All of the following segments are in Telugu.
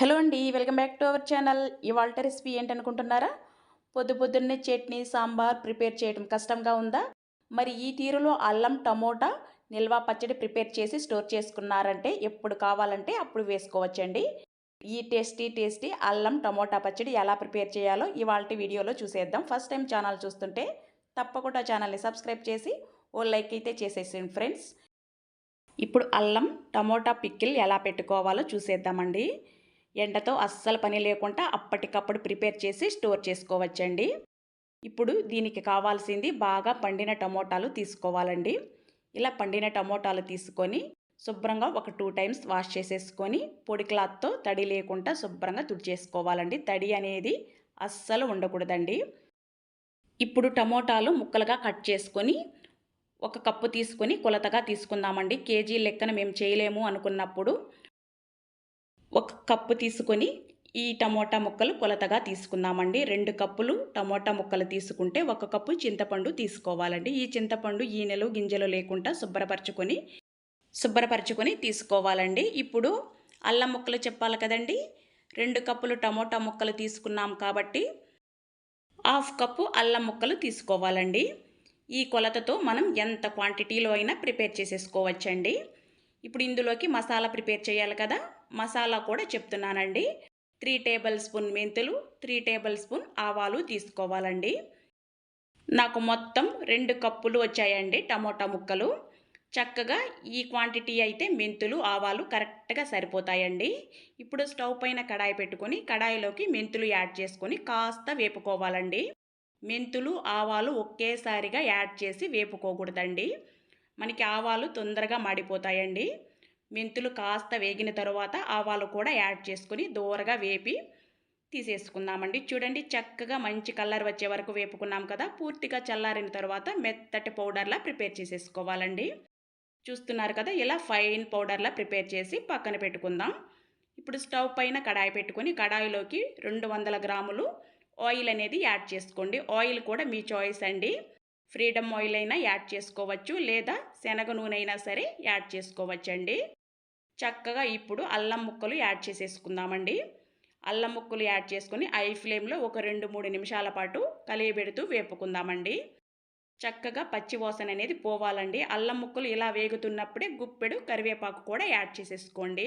హలో అండి welcome back to our channel. ఇవాళ రెసిపీ ఏంటనుకుంటున్నారా? పొద్దు పొద్దున్నే చట్నీ సాంబార్ ప్రిపేర్ చేయడం కష్టంగా ఉందా? మరి ఈ తీరులో అల్లం టమోటా నిల్వ పచ్చడి ప్రిపేర్ చేసి స్టోర్ చేసుకున్నారంటే ఎప్పుడు కావాలంటే అప్పుడు వేసుకోవచ్చండి. ఈ టేస్టీ టేస్టీ అల్లం టమోటా పచ్చడి ఎలా ప్రిపేర్ చేయాలో ఇవాళ వీడియోలో చూసేద్దాం. ఫస్ట్ టైం ఛానల్ చూస్తుంటే తప్పకుండా ఛానల్ని సబ్స్క్రైబ్ చేసి ఓ లైక్ అయితే చేసేసాను ఫ్రెండ్స్. ఇప్పుడు అల్లం టమోటా పిక్కిల్ ఎలా పెట్టుకోవాలో చూసేద్దామండి. ఎండతో అస్సలు పని లేకుండా అప్పటికప్పుడు ప్రిపేర్ చేసి స్టోర్ చేసుకోవచ్చండి. ఇప్పుడు దీనికి కావాల్సింది బాగా పండిన టమోటాలు తీసుకోవాలండి. ఇలా పండిన టమోటాలు తీసుకొని శుభ్రంగా ఒక టూ టైమ్స్ వాష్ చేసేసుకొని పొడి క్లాత్తో తడి లేకుండా శుభ్రంగా తుడిచేసుకోవాలండి. తడి అనేది అస్సలు ఉండకూడదండి. ఇప్పుడు టమోటాలు ముక్కలుగా కట్ చేసుకొని ఒక కప్పు తీసుకొని కొలతగా తీసుకుందామండి. కేజీ లెక్కన మేము చేయలేము అనుకున్నప్పుడు ఒక కప్పు తీసుకొని ఈ టమోటా ముక్కలు కొలతగా తీసుకుందామండి. రెండు కప్పులు టమోటా ముక్కలు తీసుకుంటే ఒక కప్పు చింతపండు తీసుకోవాలండి. ఈ చింతపండు ఈనెలు గింజలు లేకుండా శుభ్రపరచుకొని శుభ్రపరచుకొని తీసుకోవాలండి. ఇప్పుడు అల్లం ముక్కలు చెప్పాలి కదండి. రెండు కప్పులు టమోటా ముక్కలు తీసుకున్నాం కాబట్టి హాఫ్ కప్పు అల్లం ముక్కలు తీసుకోవాలండి. ఈ కొలతతో మనం ఎంత క్వాంటిటీలో అయినా ప్రిపేర్ చేసేసుకోవచ్చండి. ఇప్పుడు ఇందులోకి మసాలా ప్రిపేర్ చేయాలి కదా. మసాలా కూడా చెప్తున్నానండి. త్రీ టేబుల్ స్పూన్ మెంతులు త్రీ టేబుల్ స్పూన్ ఆవాలు తీసుకోవాలండి. నాకు మొత్తం రెండు కప్పులు వచ్చాయండి టమోటా ముక్కలు. చక్కగా ఈ క్వాంటిటీ అయితే మెంతులు ఆవాలు కరెక్ట్గా సరిపోతాయండి. ఇప్పుడు స్టవ్ పైన కడాయి పెట్టుకొని కడాయిలోకి మెంతులు యాడ్ చేసుకొని కాస్త వేపుకోవాలండి. మెంతులు ఆవాలు ఒకేసారిగా యాడ్ చేసి వేపుకోకూడదండి. మనకి ఆవాలు తొందరగా మాడిపోతాయండి. మెంతులు కాస్త వేగిన తర్వాత ఆవాలు కూడా యాడ్ చేసుకుని దూరగా వేపి తీసేసుకుందామండి. చూడండి చక్కగా మంచి కలర్ వచ్చే వరకు వేపుకున్నాం కదా. పూర్తిగా చల్లారిన తర్వాత మెత్తటి పౌడర్లా ప్రిపేర్ చేసేసుకోవాలండి. చూస్తున్నారు కదా ఇలా ఫైన్ పౌడర్లా ప్రిపేర్ చేసి పక్కన పెట్టుకుందాం. ఇప్పుడు స్టవ్ పైన కడాయి పెట్టుకొని కడాయిలోకి రెండు వందల గ్రాములు ఆయిల్ అనేది యాడ్ చేసుకోండి. ఆయిల్ కూడా మీ చాయిస్ అండి. ఫ్రీడమ్ ఆయిల్ అయినా యాడ్ చేసుకోవచ్చు లేదా శనగ నూనె అయినా సరే యాడ్ చేసుకోవచ్చండి. చక్కగా ఇప్పుడు అల్లం ముక్కలు యాడ్ చేసేసుకుందామండి. అల్లం ముక్కలు యాడ్ చేసుకొని ఐ ఫ్లేమ్లో ఒక రెండు మూడు నిమిషాల పాటు కలియబెడుతూ వేపుకుందామండి. చక్కగా పచ్చి వాసన అనేది పోవాలండి. అల్లం ముక్కలు ఇలా వేగుతున్నప్పుడే గుప్పెడు కరివేపాకు కూడా యాడ్ చేసేసుకోండి.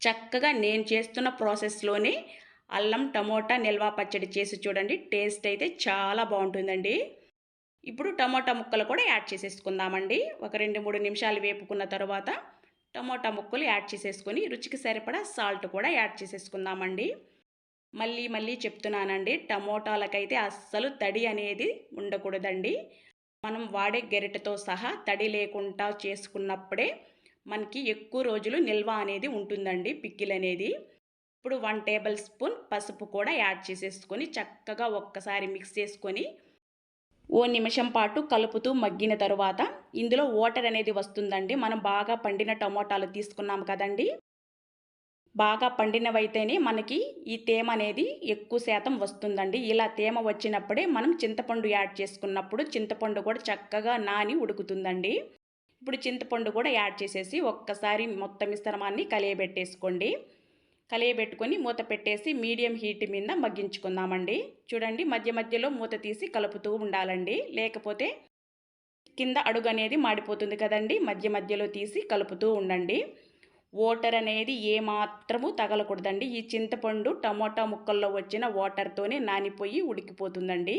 చక్కగా నేను చేస్తున్న ప్రాసెస్లోనే అల్లం టమోటా నిల్వ పచ్చడి చేసి చూడండి. టేస్ట్ అయితే చాలా బాగుంటుందండి. ఇప్పుడు టమోటా ముక్కలు కూడా యాడ్ చేసేసుకుందామండి. ఒక రెండు మూడు నిమిషాలు వేపుకున్న తర్వాత టమోటా ముక్కలు యాడ్ చేసేసుకొని రుచికి సరిపడా సాల్ట్ కూడా యాడ్ చేసేసుకుందామండి. మళ్ళీ మళ్ళీ చెప్తున్నానండి టమోటాలకైతే అస్సలు తడి అనేది ఉండకూడదండి. మనం వాడే గెరిటతో సహా తడి లేకుండా చేసుకున్నప్పుడే మనకి ఎక్కువ రోజులు నిల్వ అనేది ఉంటుందండి పిక్కిల్ అనేది ఇప్పుడు వన్ టేబుల్ స్పూన్ పసుపు కూడా యాడ్ చేసేసుకొని చక్కగా ఒక్కసారి మిక్స్ చేసుకొని ఓ నిమిషం పాటు కలుపుతూ మగ్గిన తరువాత ఇందులో వాటర్ అనేది వస్తుందండి. మనం బాగా పండిన టమోటాలు తీసుకున్నాం కదండి. బాగా పండినవైతేనే మనకి ఈ తేమ అనేది ఎక్కువ శాతం వస్తుందండి. ఇలా తేమ వచ్చినప్పుడే మనం చింతపండు యాడ్ చేసుకున్నప్పుడు చింతపండు కూడా చక్కగా నాని ఉడుకుతుందండి. ఇప్పుడు చింతపండు కూడా యాడ్ చేసేసి ఒక్కసారి మొత్తం మిశ్రమాన్ని కలియబెట్టేసుకోండి. కలియబెట్టుకొని మూత పెట్టేసి మీడియం హీట్ మీద మగ్గించుకుందామండి. చూడండి మధ్య మధ్యలో మూత తీసి కలుపుతూ ఉండాలండి. లేకపోతే కింద అడుగు అనేది మాడిపోతుంది కదండి. మధ్య మధ్యలో తీసి కలుపుతూ ఉండండి. వాటర్ అనేది ఏమాత్రము తగలకూడదండి. ఈ చింతపండు టమోటా ముక్కల్లో వచ్చిన వాటర్తోనే నానిపోయి ఉడికిపోతుందండి.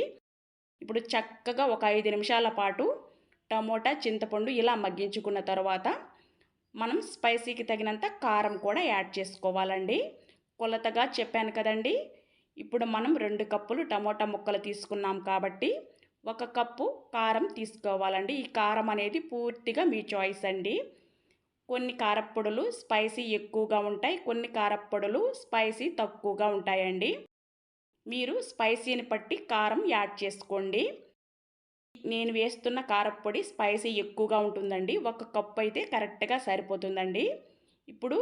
ఇప్పుడు చక్కగా ఒక ఐదు నిమిషాల పాటు టమోటా చింతపండు ఇలా మగ్గించుకున్న తర్వాత మనం స్పైసీకి తగినంత కారం కూడా యాడ్ చేసుకోవాలండి. కొలతగా చెప్పాను కదండి. ఇప్పుడు మనం రెండు కప్పులు టమోటా ముక్కలు తీసుకున్నాం కాబట్టి ఒక కప్పు కారం తీసుకోవాలండి. ఈ కారం అనేది పూర్తిగా మీ చాయిస్ అండి. కొన్ని కారప్పొడులు స్పైసీ ఎక్కువగా ఉంటాయి. కొన్ని కారప్పొడులు స్పైసీ తక్కువగా ఉంటాయండి. మీరు స్పైసీని బట్టి కారం యాడ్ చేసుకోండి. నేను వేస్తున్న కారప్పొడి స్పైసీ ఎక్కువగా ఉంటుందండి. ఒక కప్పు అయితే కరెక్ట్గా సరిపోతుందండి. ఇప్పుడు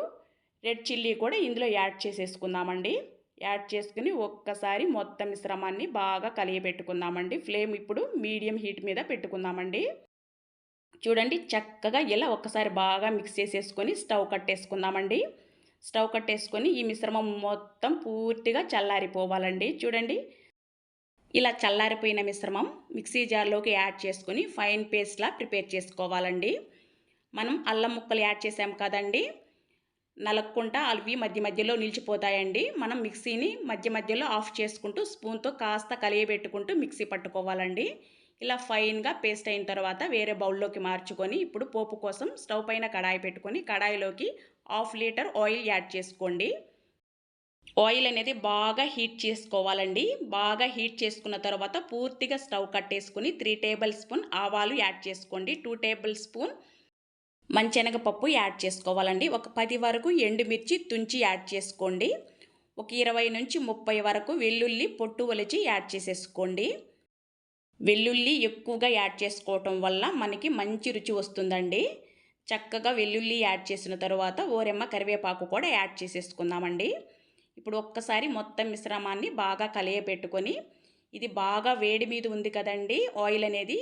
రెడ్ చిల్లీ కూడా ఇందులో యాడ్ చేసేసుకుందామండి. యాడ్ చేసుకుని ఒక్కసారి మొత్తం మిశ్రమాన్ని బాగా కలియబెట్టుకుందామండి ఫ్లేమ్ ఇప్పుడు మీడియం హీట్ మీద పెట్టుకుందామండి. చూడండి చక్కగా ఇలా ఒక్కసారి బాగా మిక్స్ చేసేసుకొని స్టవ్ కట్టేసుకుందామండి. స్టవ్ కట్టేసుకొని ఈ మిశ్రమం మొత్తం పూర్తిగా చల్లారిపోవాలండి. చూడండి ఇలా చల్లారిపోయిన మిశ్రమం మిక్సీ జార్లోకి యాడ్ చేసుకొని ఫైన్ పేస్ట్లా ప్రిపేర్ చేసుకోవాలండి. మనం అల్లం ముక్కలు యాడ్ చేసాం కదండి. నలక్కుంటా అవి మధ్య మధ్యలో నిలిచిపోతాయండి. మనం మిక్సీని మధ్య మధ్యలో ఆఫ్ చేసుకుంటూ స్పూన్తో కాస్త కలియబెట్టుకుంటూ మిక్సీ పట్టుకోవాలండి. ఇలా ఫైన్గా పేస్ట్ అయిన తర్వాత వేరే బౌల్లోకి మార్చుకొని ఇప్పుడు పోపు కోసం స్టవ్ పైన కడాయి పెట్టుకొని కడాయిలోకి హాఫ్ లీటర్ ఆయిల్ యాడ్ చేసుకోండి. ఆయిల్ అనేది బాగా హీట్ చేసుకోవాలండి. బాగా హీట్ చేసుకున్న తర్వాత పూర్తిగా స్టవ్ కట్టేసుకుని త్రీ టేబుల్ స్పూన్ ఆవాలు యాడ్ చేసుకోండి. టూ టేబుల్ స్పూన్ మంచెనగపప్పు యాడ్ చేసుకోవాలండి. ఒక పది వరకు ఎండుమిర్చి తుంచి యాడ్ చేసుకోండి. ఒక ఇరవై నుంచి ముప్పై వరకు వెల్లుల్లి పొట్టు ఒలిచి యాడ్ చేసేసుకోండి. వెల్లుల్లి ఎక్కువగా యాడ్ చేసుకోవటం వల్ల మనకి మంచి రుచి వస్తుందండి. చక్కగా వెల్లుల్లి యాడ్ చేసిన తర్వాత ఓరెమ్మ కరివేపాకు కూడా యాడ్ చేసేసుకుందామండి. ఇప్పుడు ఒక్కసారి మొత్తం మిశ్రమాన్ని బాగా కలియబెట్టుకొని ఇది బాగా వేడి మీద ఉంది కదండి ఆయిల్ అనేది.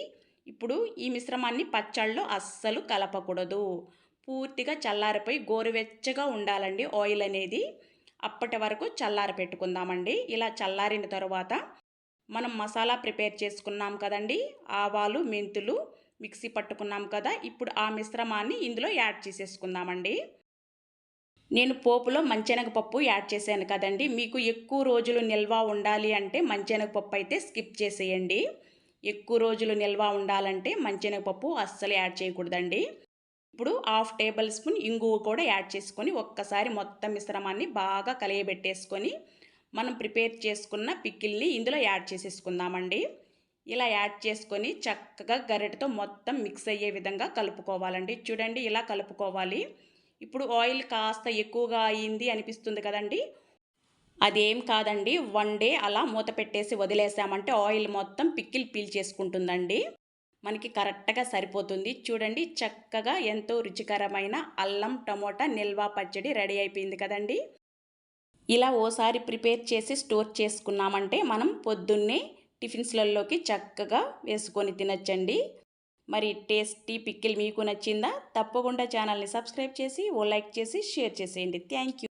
ఇప్పుడు ఈ మిశ్రమాన్ని పచ్చళ్ళు అస్సలు కలపకూడదు. పూర్తిగా చల్లారిపోయి గోరువెచ్చగా ఉండాలండి ఆయిల్ అనేది. అప్పటి వరకు చల్లారి పెట్టుకుందామండి. ఇలా చల్లారిన తర్వాత మనం మసాలా ప్రిపేర్ చేసుకున్నాం కదండి ఆవాలు మెంతులు మిక్సీ పట్టుకున్నాం కదా ఇప్పుడు ఆ మిశ్రమాన్ని ఇందులో యాడ్ చేసేసుకుందామండి. నేను పోపులో మంచెనగపప్పు యాడ్ చేశాను కదండి. మీకు ఎక్కువ రోజులు నిల్వ ఉండాలి అంటే మంచెనగపప్పు అయితే స్కిప్ చేసేయండి. ఎక్కువ రోజులు నిల్వ ఉండాలంటే మంచెనగపప్పు అస్సలు యాడ్ చేయకూడదండి. ఇప్పుడు హాఫ్ టేబుల్ స్పూన్ ఇంగువ కూడా యాడ్ చేసుకొని ఒక్కసారి మొత్తం మిశ్రమాన్ని బాగా కలియబెట్టేసుకొని మనం ప్రిపేర్ చేసుకున్న పిక్కిల్ని ఇందులో యాడ్ చేసేసుకుందామండి. ఇలా యాడ్ చేసుకొని చక్కగా గరిటతో మొత్తం మిక్స్ అయ్యే విధంగా కలుపుకోవాలండి. చూడండి ఇలా కలుపుకోవాలి. ఇప్పుడు ఆయిల్ కాస్త ఎక్కువగా అయింది అనిపిస్తుంది కదండి. అదేం కాదండి. వన్ డే అలా మూత పెట్టేసి వదిలేసామంటే ఆయిల్ మొత్తం పిక్కిల్ పీల్ చేసుకుంటుందండి. మనకి కరెక్ట్గా సరిపోతుంది. చూడండి చక్కగా ఎంతో రుచికరమైన అల్లం టమోటా నిల్వ పచ్చడి రెడీ అయిపోయింది కదండి. ఇలా ఓసారి ప్రిపేర్ చేసి స్టోర్ చేసుకున్నామంటే మనం పొద్దున్నే టిఫిన్స్లలోకి చక్కగా వేసుకొని తినచ్చండి. మరి టేస్టీ పిక్కిల్ మీకు నచ్చిందా? తప్పకుండా ఛానల్ని సబ్స్క్రైబ్ చేసి ఓ లైక్ చేసి షేర్ చేసేయండి. Thank you.